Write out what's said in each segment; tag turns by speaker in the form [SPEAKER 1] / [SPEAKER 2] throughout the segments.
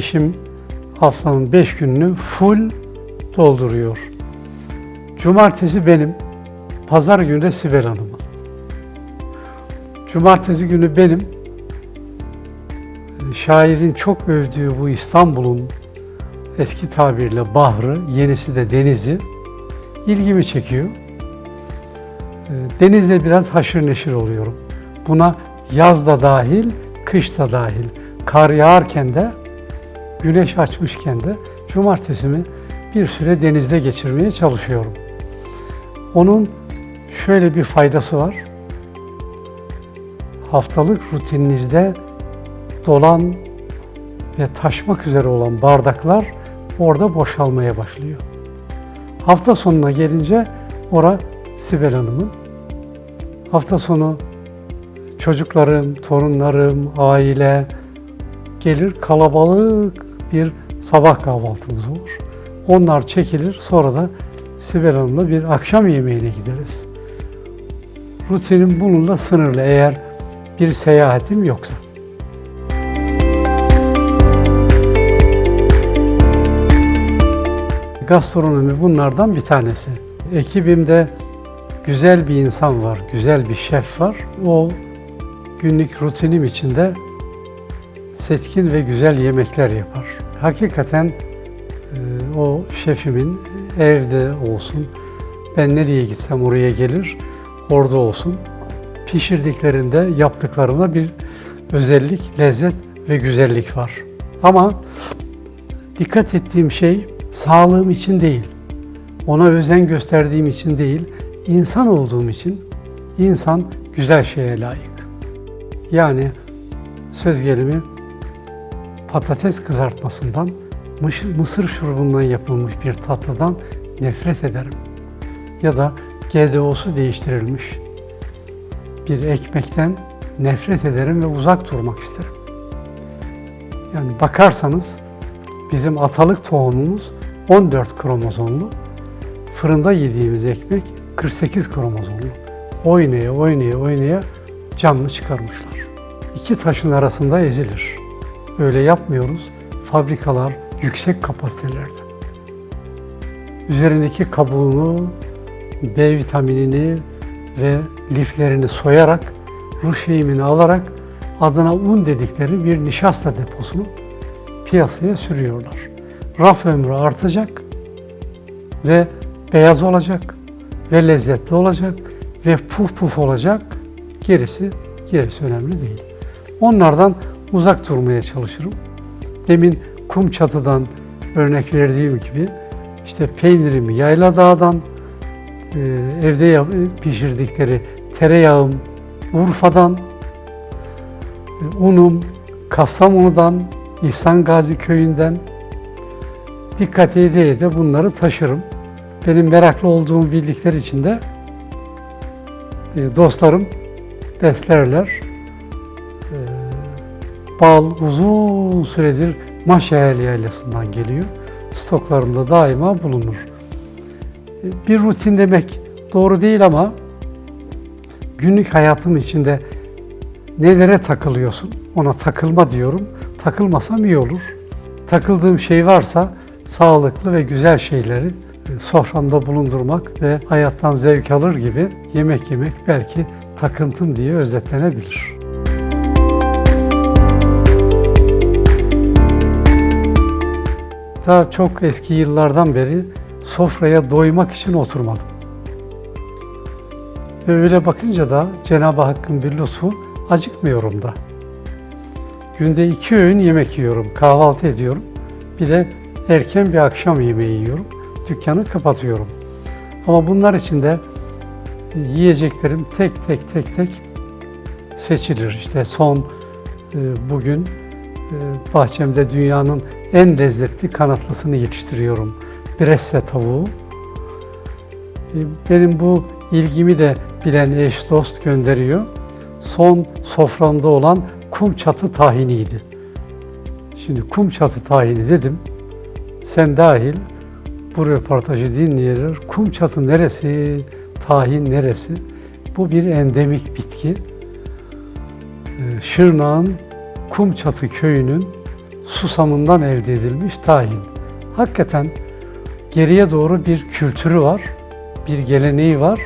[SPEAKER 1] işim haftanın beş gününü full dolduruyor. Cumartesi benim, pazar günü de Sibel Hanım'ın. Cumartesi günü benim, şairin çok övdüğü bu İstanbul'un eski tabirle bahrı, yenisi de denizi ilgimi çekiyor. Ee, Denizle biraz haşır neşir oluyorum. Buna yaz da dahil, kış da dahil. Kar yağarken de, güneş açmışken de cumartesimi bir süre denizde geçirmeye çalışıyorum. Onun şöyle bir faydası var. Haftalık rutininizde dolan ve taşmak üzere olan bardaklar orada boşalmaya başlıyor. Hafta sonuna gelince ora Sibel Hanım'ın. Hafta sonu çocuklarım, torunlarım, aile gelir kalabalık bir sabah kahvaltımız olur. Onlar çekilir sonra da Sibel Hanım'la bir akşam yemeğine gideriz. Rutinim bununla sınırlı eğer bir seyahatim yoksa. Gastronomi bunlardan bir tanesi. Ekibimde güzel bir insan var, güzel bir şef var. O günlük rutinim içinde seçkin ve güzel yemekler yapar. Hakikaten e, o şefimin evde olsun, ben nereye gitsem oraya gelir, orada olsun. Pişirdiklerinde yaptıklarında bir özellik, lezzet ve güzellik var. Ama dikkat ettiğim şey sağlığım için değil, ona özen gösterdiğim için değil, insan olduğum için insan güzel şeye layık. Yani söz gelimi patates kızartmasından, mısır şurubundan yapılmış bir tatlıdan nefret ederim. Ya da GDO'su değiştirilmiş bir ekmekten nefret ederim ve uzak durmak isterim. Yani bakarsanız bizim atalık tohumumuz 14 kromozomlu, fırında yediğimiz ekmek 48 kromozomlu. Oynaya oynaya oynaya canlı çıkarmışlar. İki taşın arasında ezilir. Öyle yapmıyoruz. Fabrikalar yüksek kapasitelerde. Üzerindeki kabuğunu, B vitaminini ve liflerini soyarak, ruh şeyimini alarak adına un dedikleri bir nişasta deposunu piyasaya sürüyorlar. Raf ömrü artacak ve beyaz olacak ve lezzetli olacak ve puf puf olacak. Gerisi gerisi önemli değil. Onlardan uzak durmaya çalışırım. Demin kum çatıdan örnek verdiğim gibi işte peynirimi yayla dağdan, e, evde pişirdikleri tereyağım Urfa'dan, e, unum Kastamonu'dan, İhsan Gazi köyünden dikkat ede ede bunları taşırım. Benim meraklı olduğumu bildikleri için de e, dostlarım beslerler. Bal uzun süredir Maşayel Yaylası'ndan geliyor. Stoklarında daima bulunur. Bir rutin demek doğru değil ama günlük hayatım içinde nelere takılıyorsun? Ona takılma diyorum. Takılmasam iyi olur. Takıldığım şey varsa sağlıklı ve güzel şeyleri e, soframda bulundurmak ve hayattan zevk alır gibi yemek yemek belki takıntım diye özetlenebilir. Daha çok eski yıllardan beri sofraya doymak için oturmadım. Ve öyle bakınca da Cenab-ı Hakk'ın bir lütfu acıkmıyorum da. Günde iki öğün yemek yiyorum, kahvaltı ediyorum. Bir de erken bir akşam yemeği yiyorum. Dükkanı kapatıyorum. Ama bunlar içinde yiyeceklerim tek tek tek tek seçilir. İşte son e, bugün e, bahçemde dünyanın en lezzetli kanatlısını yetiştiriyorum. Bresse tavuğu. E, Benim bu ilgimi de bilen eş dost gönderiyor. Son soframda olan kum çatı tahiniydi. Şimdi kum çatı tahini dedim. Sen dahil bu röportajı dinleyenler kum çatı neresi, tahin neresi? Bu bir endemik bitki. Ee, Şırnak'ın Kumçatı köyünün susamından elde edilmiş tahin. Hakikaten geriye doğru bir kültürü var, bir geleneği var.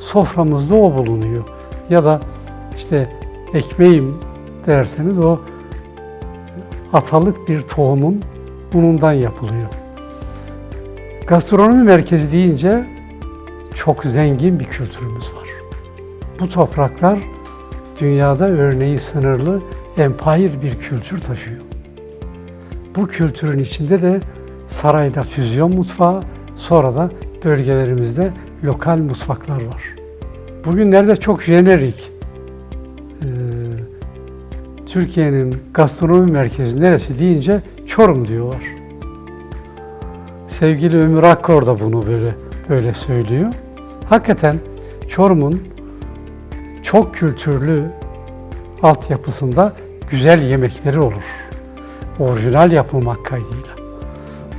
[SPEAKER 1] Soframızda o bulunuyor. Ya da işte ekmeğim derseniz o atalık bir tohumun unundan yapılıyor. Gastronomi merkezi deyince çok zengin bir kültürümüz var. Bu topraklar dünyada örneği sınırlı empire bir kültür taşıyor. Bu kültürün içinde de sarayda füzyon mutfağı, sonra da bölgelerimizde lokal mutfaklar var. Bugünlerde çok jenerik, Türkiye'nin gastronomi merkezi neresi deyince Çorum diyorlar. Sevgili Ömür Akkor da bunu böyle böyle söylüyor. Hakikaten Çorum'un çok kültürlü altyapısında güzel yemekleri olur. Orijinal yapılmak kaydıyla.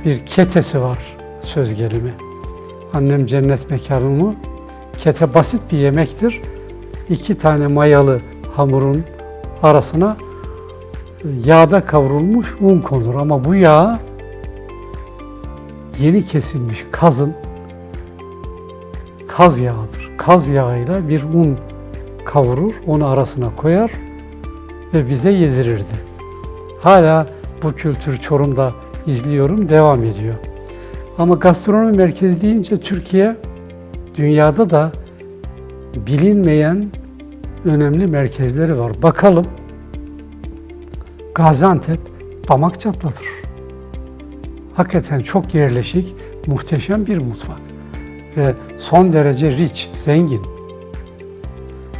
[SPEAKER 1] Bir ketesi var söz gelimi. Annem cennet mekanımı. Kete basit bir yemektir. İki tane mayalı hamurun arasına yağda kavrulmuş un konur ama bu yağ yeni kesilmiş kazın kaz yağıdır. Kaz yağıyla bir un kavurur, onu arasına koyar ve bize yedirirdi. Hala bu kültür Çorum'da izliyorum, devam ediyor. Ama gastronomi merkezi deyince Türkiye dünyada da bilinmeyen önemli merkezleri var. Bakalım Gaziantep damak çatlatır. Hakikaten çok yerleşik, muhteşem bir mutfak ve son derece rich, zengin.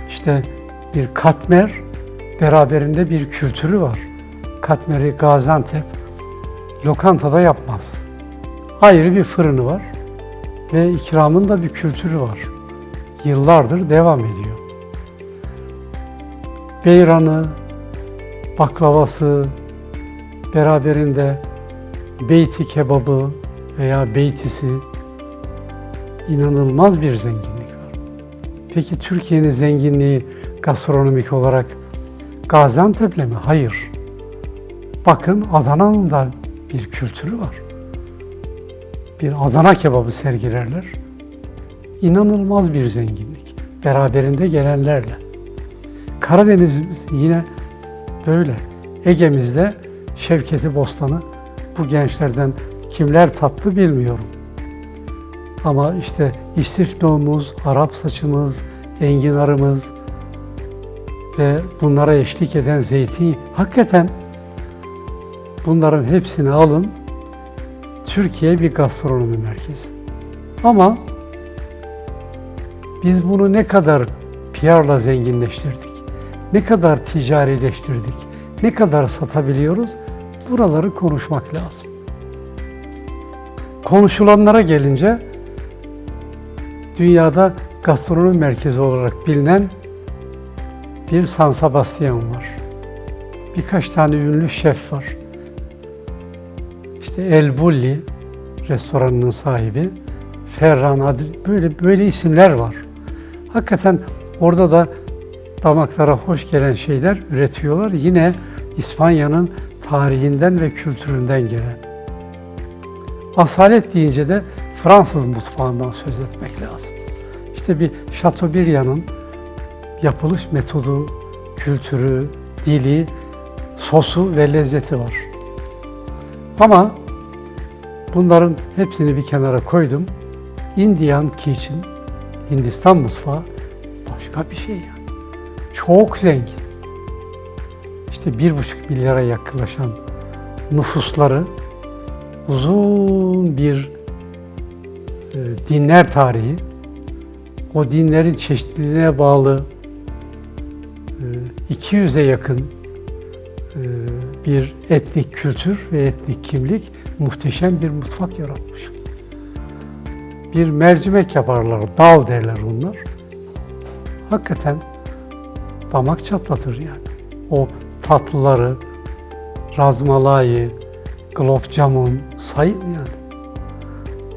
[SPEAKER 1] İşte bir katmer beraberinde bir kültürü var. Katmeri Gaziantep lokantada yapmaz. Ayrı bir fırını var ve ikramın da bir kültürü var. Yıllardır devam ediyor. Beyranı, baklavası, beraberinde beyti kebabı veya beytisi inanılmaz bir zenginlik var. Peki Türkiye'nin zenginliği gastronomik olarak Gaziantep'le mi? Hayır. Bakın Adana'nın da bir kültürü var. Bir Adana kebabı sergilerler. İnanılmaz bir zenginlik. Beraberinde gelenlerle. Karadenizimiz yine böyle. Ege'mizde Şevketi Bostanı bu gençlerden kimler tattı bilmiyorum. Ama işte istifnomuz, Arap saçımız, enginarımız ve bunlara eşlik eden zeytin, hakikaten bunların hepsini alın, Türkiye bir gastronomi merkezi. Ama biz bunu ne kadar PR'la zenginleştirdik, ne kadar ticarileştirdik, ne kadar satabiliyoruz, buraları konuşmak lazım. Konuşulanlara gelince, dünyada gastronomi merkezi olarak bilinen bir San Sebastian var. Birkaç tane ünlü şef var. İşte El Bulli restoranının sahibi, Ferran Adri, böyle böyle isimler var. Hakikaten orada da damaklara hoş gelen şeyler üretiyorlar. Yine İspanya'nın tarihinden ve kültüründen gelen. Asalet deyince de Fransız mutfağından söz etmek lazım. İşte bir Chateaubriand'ın yapılış metodu, kültürü, dili, sosu ve lezzeti var. Ama bunların hepsini bir kenara koydum. Indian Kitchen, Hindistan mutfağı başka bir şey yani. Çok zengin. İşte bir buçuk milyara yaklaşan nüfusları uzun bir e, dinler tarihi, o dinlerin çeşitliliğine bağlı 200'e yakın e, bir etnik kültür ve etnik kimlik muhteşem bir mutfak yaratmış. Bir mercimek yaparlar, dal derler onlar. Hakikaten damak çatlatır yani. O tatlıları, razmalayı, glop jamun sayın yani.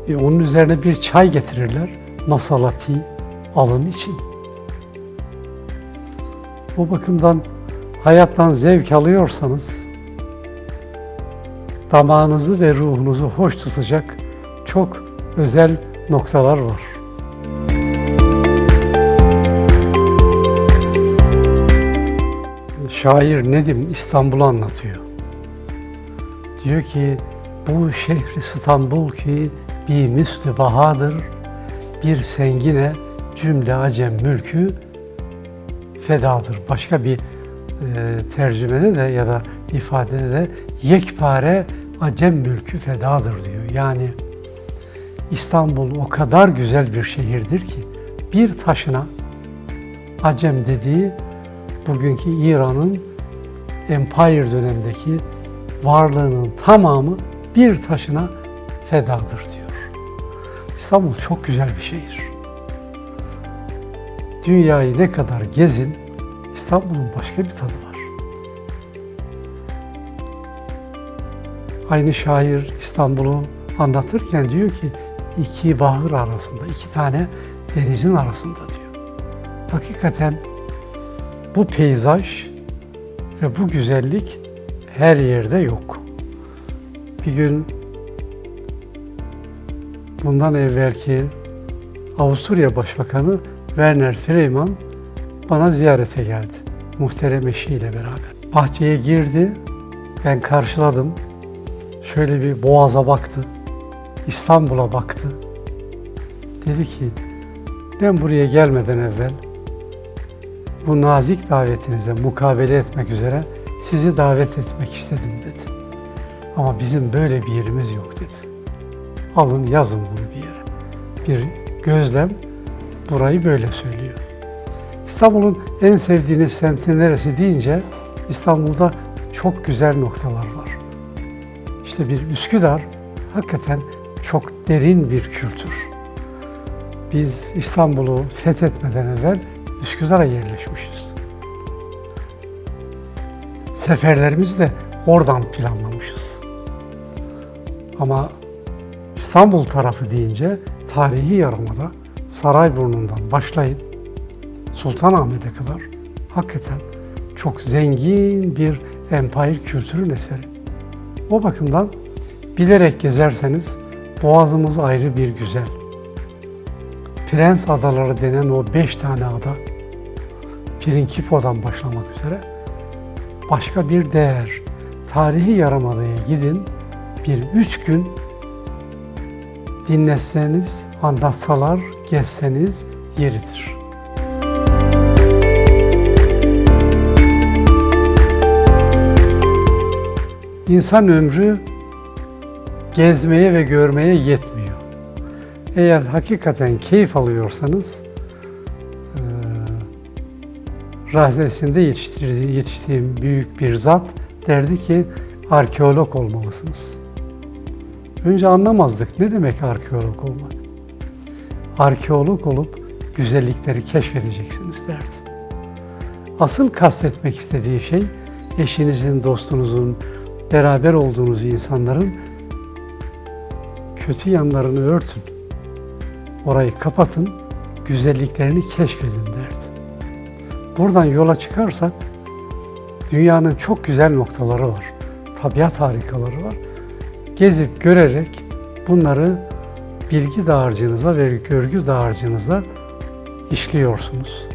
[SPEAKER 1] E, onun üzerine bir çay getirirler. Masalati alın için. O bakımdan hayattan zevk alıyorsanız damağınızı ve ruhunuzu hoş tutacak çok özel noktalar var. Şair Nedim İstanbul'u anlatıyor. Diyor ki bu şehri İstanbul ki bir müslü bahadır, bir sengine cümle acem mülkü fedadır. Başka bir e, tercümede de ya da ifadede de yekpare acem mülkü fedadır diyor. Yani İstanbul o kadar güzel bir şehirdir ki bir taşına Acem dediği bugünkü İran'ın Empire dönemindeki varlığının tamamı bir taşına fedadır diyor. İstanbul çok güzel bir şehir. Dünyayı ne kadar gezin, İstanbul'un başka bir tadı var. Aynı şair İstanbul'u anlatırken diyor ki iki bahır arasında, iki tane denizin arasında diyor. Hakikaten bu peyzaj ve bu güzellik her yerde yok. Bir gün bundan evvelki Avusturya Başbakanı Werner Freiman bana ziyarete geldi. Muhterem eşiyle beraber. Bahçeye girdi, ben karşıladım. Şöyle bir boğaza baktı, İstanbul'a baktı. Dedi ki, ben buraya gelmeden evvel bu nazik davetinize mukabele etmek üzere sizi davet etmek istedim dedi. Ama bizim böyle bir yerimiz yok dedi. Alın yazın bunu bir yere. Bir gözlem burayı böyle söylüyor. İstanbul'un en sevdiğiniz semti neresi deyince İstanbul'da çok güzel noktalar var. İşte bir Üsküdar hakikaten çok derin bir kültür. Biz İstanbul'u fethetmeden evvel Üsküdar'a yerleşmişiz. Seferlerimizi de oradan planlamışız. Ama İstanbul tarafı deyince tarihi yarımada Sarayburnu'ndan başlayın Sultanahmet'e kadar hakikaten çok zengin bir empire kültürün eseri. O bakımdan bilerek gezerseniz Boğazımız ayrı bir güzel. Prens Adaları denen o beş tane ada, Pirinkipo'dan başlamak üzere başka bir değer. Tarihi Yarımada'ya gidin, bir üç gün dinleseniz, anlatsalar, gezseniz yeridir. İnsan ömrü gezmeye ve görmeye yetmiyor. Eğer hakikaten keyif alıyorsanız, e, rahzesinde yetiştirdiği, yetiştiğim büyük bir zat derdi ki arkeolog olmalısınız. Önce anlamazdık ne demek arkeolog olmak. Arkeolog olup güzellikleri keşfedeceksiniz derdi. Asıl kastetmek istediği şey eşinizin, dostunuzun, beraber olduğunuz insanların kötü yanlarını örtün. Orayı kapatın, güzelliklerini keşfedin derdi. Buradan yola çıkarsak dünyanın çok güzel noktaları var. Tabiat harikaları var. Gezip görerek bunları bilgi dağarcığınıza ve görgü dağarcığınıza işliyorsunuz.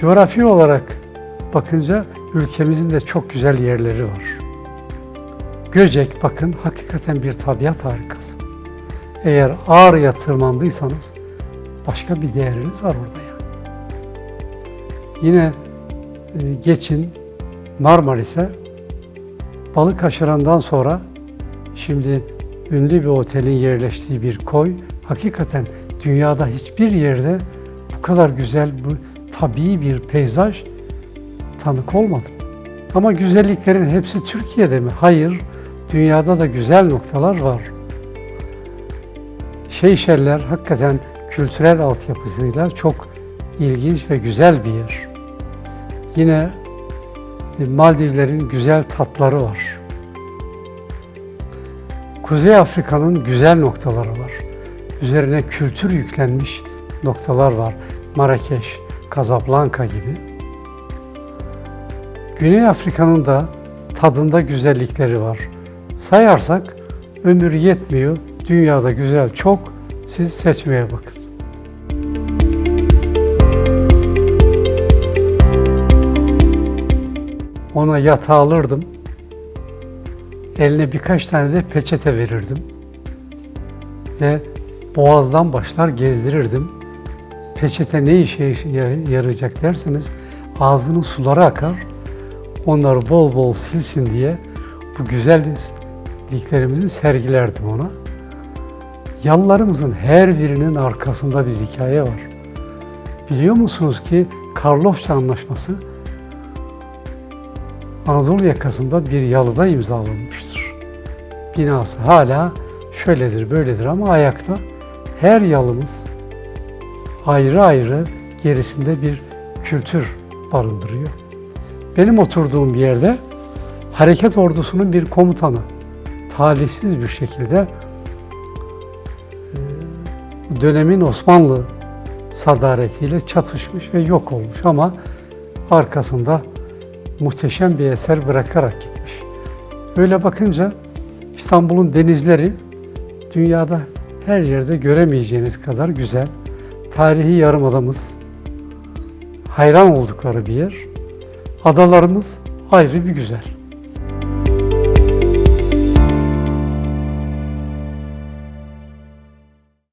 [SPEAKER 1] Coğrafi olarak bakınca ülkemizin de çok güzel yerleri var. Göcek bakın hakikaten bir tabiat harikası. Eğer Ağrı'ya tırmandıysanız başka bir değeriniz var orada ya. Yine e, geçin Marmaris'e balık aşırandan sonra şimdi ünlü bir otelin yerleştiği bir koy hakikaten dünyada hiçbir yerde bu kadar güzel bu tabii bir peyzaj tanık olmadım. Ama güzelliklerin hepsi Türkiye'de mi? Hayır. Dünyada da güzel noktalar var. Şeyşeller hakikaten kültürel altyapısıyla çok ilginç ve güzel bir yer. Yine Maldivlerin güzel tatları var. Kuzey Afrika'nın güzel noktaları var. Üzerine kültür yüklenmiş noktalar var. Marrakeş, Casablanca gibi. Güney Afrika'nın da tadında güzellikleri var. sayarsak ömür yetmiyor. Dünyada güzel çok. Siz seçmeye bakın. Ona yatağı alırdım. Eline birkaç tane de peçete verirdim. Ve boğazdan başlar gezdirirdim. Peçete ne işe yarayacak derseniz ağzının suları akar. Onları bol bol silsin diye bu güzelliklerimizi sergilerdim ona. Yallarımızın her birinin arkasında bir hikaye var. Biliyor musunuz ki Karlofça Anlaşması Anadolu yakasında bir yalıda imzalanmıştır. Binası hala şöyledir böyledir ama ayakta her yalımız ayrı ayrı gerisinde bir kültür barındırıyor. Benim oturduğum yerde hareket ordusunun bir komutanı talihsiz bir şekilde e, dönemin Osmanlı sadaretiyle çatışmış ve yok olmuş ama arkasında muhteşem bir eser bırakarak gitmiş. Öyle bakınca İstanbul'un denizleri dünyada her yerde göremeyeceğiniz kadar güzel. Tarihi yarımadamız hayran oldukları bir yer. Adalarımız ayrı bir güzel.